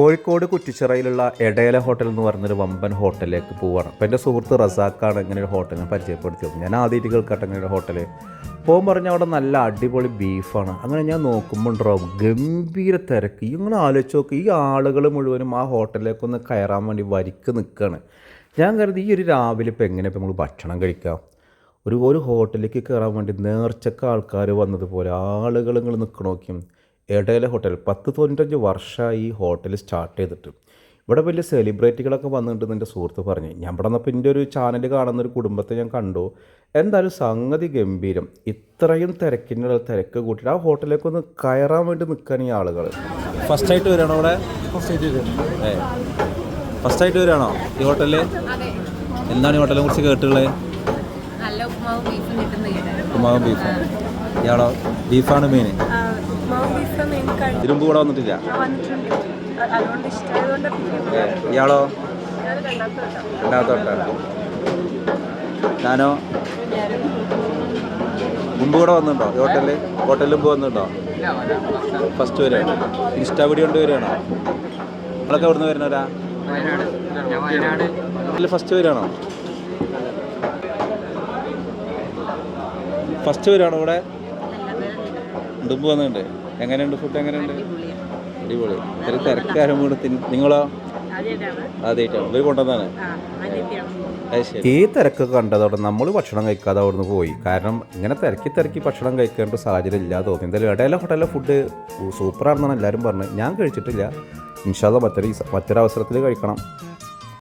Kozhikode കുറ്റിച്ചിറയിലുള്ള എടയല hotel എന്ന് പറഞ്ഞൊരു വമ്പൻ ഹോട്ടലിലേക്ക് പോവാണ്. അപ്പോൾ എന്റെ സുഹൃത്ത് റസാക്കാണ് ഇങ്ങനെ ഒരു ഹോട്ടലിനെ പരിചയപ്പെടുത്തിയത്. ഞാൻ ആദ്യമായിട്ട് കേൾക്കട്ടെ ഇങ്ങനെ ഒരു ഹോട്ടൽ പോകുമ്പോൾ പറഞ്ഞ അവിടെ നല്ല അടിപൊളി ബീഫാണ്. അങ്ങനെ ഞാൻ നോക്കുമ്പോൾ ഉണ്ടാവും ഗംഭീര തിരക്ക്. ഇങ്ങനെ ആലോചിച്ച് നോക്ക് ഈ ആളുകൾ മുഴുവനും ആ ഹോട്ടലിലേക്കൊന്ന് കയറാൻ വേണ്ടി വരിക്ക് നിൽക്കുകയാണ് ഞാൻ കരുതി ഈ ഒരു രാവിലെ ഇപ്പോൾ എങ്ങനെ ഇപ്പോൾ നമ്മൾ ഭക്ഷണം കഴിക്കാം? ഒരു ഒരു ഹോട്ടലിലേക്ക് കയറാൻ വേണ്ടി നേർച്ചക്ക ആൾക്കാർ വന്നതുപോലെ ആളുകൾ നിങ്ങൾ നിൽക്കണ ഇടയിലെ ഹോട്ടൽ പത്ത് തൊണ്ണൂറ്റഞ്ച് വർഷമായി ഈ ഹോട്ടൽ സ്റ്റാർട്ട് ചെയ്തിട്ട്. ഇവിടെ വലിയ സെലിബ്രിറ്റികളൊക്കെ വന്നിട്ടുണ്ട് എന്റെ സുഹൃത്ത് പറഞ്ഞു. ഞാൻ ഇവിടെ നിന്നപ്പോൾ എന്റെ ഒരു ചാനൽ കാണുന്ന ഒരു കുടുംബത്തെ ഞാൻ കണ്ടു. എന്തായാലും സംഗതി ഗംഭീരം. ഇത്രയും തിരക്കിന്റെ തിരക്ക് കൂട്ടിയിട്ട് ആ ഹോട്ടലിലേക്ക് ഒന്ന് കയറാൻ വേണ്ടി നിൽക്കാൻ ഈ ആളുകൾ. ഫസ്റ്റ് ആയിട്ട് വരാണോ ഇവിടെ? ഫസ്റ്റ് ആയിട്ട് വരാണോ ഈ ഹോട്ടലിൽ എന്താണ് ഈ ഹോട്ടലിനെ കുറിച്ച് കേട്ടുള്ളത് ഉപ്പുമാവും ബീഫും ഇയാളോ? ബീഫാണ് മെയിൻ ഇതിനുമ്പ് കൂടെ വന്നിട്ടില്ല? ഇയാളോ? രണ്ടാമത്തോട്ടാണ് ഞാനോ? മുമ്പ് കൂടെ വന്നിട്ടുണ്ടോ? ഈ ഹോട്ടലിൽ ഹോട്ടലിൽ മുമ്പ് വന്നിട്ടുണ്ടോ? ഫസ്റ്റ് വരെയാണ് ഇൻസ്റ്റാ വീഡിയോ കൊണ്ട് വരികയാണോ? നിങ്ങളൊക്കെ എവിടെ നിന്ന് വരുന്നവരാ? ഇതിൽ ഫസ്റ്റ് വരികയാണോ? ഫസ്റ്റ് വരികയാണോ ഇവിടെ? മുമ്പ് വന്നിട്ടുണ്ട്. എങ്ങനെയുണ്ട് ഫുഡ് എങ്ങനെയുണ്ട്? അടിപൊളി. ഇത്ര തിരക്കാരും കൂടെ നിങ്ങളോ? ആദ്യമായിട്ടാണ്. ഇവർ കൊണ്ടുവന്നാണ് ഈ തിരക്ക് കണ്ടതോടെ നമ്മൾ ഭക്ഷണം കഴിക്കാതെ അവിടുന്ന് പോയി. കാരണം ഇങ്ങനെ തിരക്കി തിരക്കി ഭക്ഷണം കഴിക്കേണ്ട സാഹചര്യം ഇല്ലാതെ തോന്നി. എന്തായാലും ഇടയിലെ ഹോട്ടലിലെ ഫുഡ് സൂപ്പറാണെന്നാണ് എല്ലാവരും പറഞ്ഞത്. ഞാൻ കഴിച്ചിട്ടില്ല. ഇൻഷാല്ല മറ്റൊരു മറ്റൊരവസരത്തിൽ കഴിക്കണം.